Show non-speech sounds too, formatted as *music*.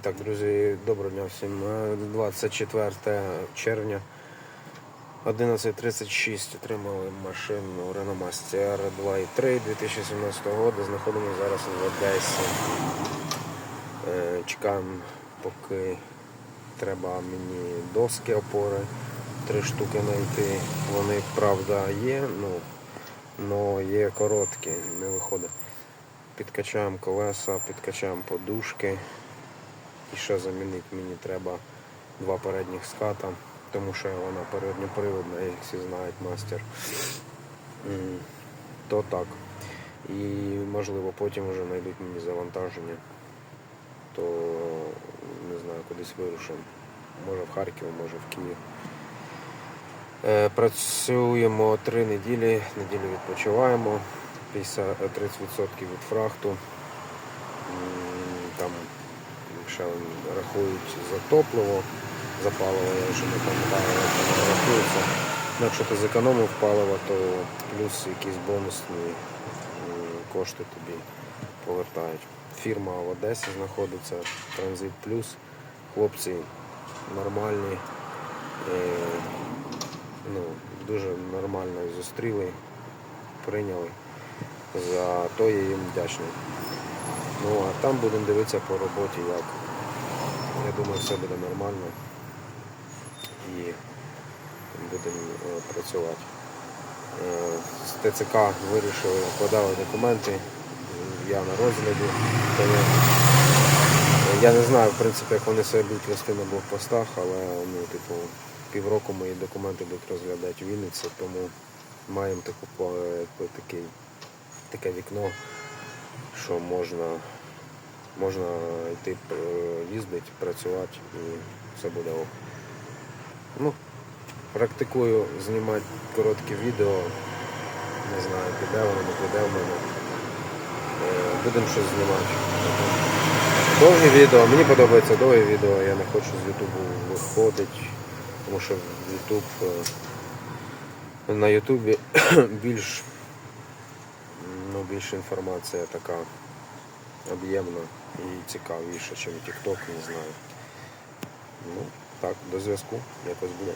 Так, друзі, доброго дня всім. Е, 24 червня 11.36 отримали машину Renault Master 2.3 2017 року. Знаходимося зараз в Одесі. Е, Чекаємо, поки треба мені доски опори. Три штуки знайти. Вони, правда, є, ну, але є короткі, не виходить. Підкачаємо колеса, підкачаємо подушки. І ще замінити мені треба два передніх ската, тому що вона передньоприводна, як всі знають мастер. То так. І можливо потім вже знайдуть мені завантаження, то не знаю, кудись вирушимо. Може в Харків, може в Київ. Е, Працюємо три неділі, неділю відпочиваємо, 50, е, 30% від фрахту. Там ще рахують за топливо, за паливо, я вже не пам'ятаю, як воно рахується. Ну, Якщо ти зекономив паливо, то плюс якісь бонусні кошти тобі повертають. Фірма в Одесі знаходиться, Транзит Плюс. Хлопці нормальні, е, ну, дуже нормально зустріли, прийняли. За то я їм вдячний. Ну а там будемо дивитися по роботі, як. Я думаю, все буде нормально і будемо е, працювати. Е, З ТЦК вирішили, подали документи, я на розгляді. Я, не знаю, в принципі, як вони себе будуть вести на блокпостах, але ну, типу, півроку мої документи будуть розглядати в Вінниці, тому маємо таку, якби такий, таке вікно, що можна можна йти е, їздити, працювати і все буде ок. Ну, практикую знімати короткі відео. Не знаю, піде воно, не піде в мене. Е, Будемо щось знімати. Довгі відео, мені подобається довгі відео, я не хочу з Ютубу виходити, тому що Ютуб е, на Ютубі *clears throat* більш, ну, більш інформація така об'ємна і цікавіше, ніж TikTok, не знаю. Ну, так, до зв'язку, якось буде.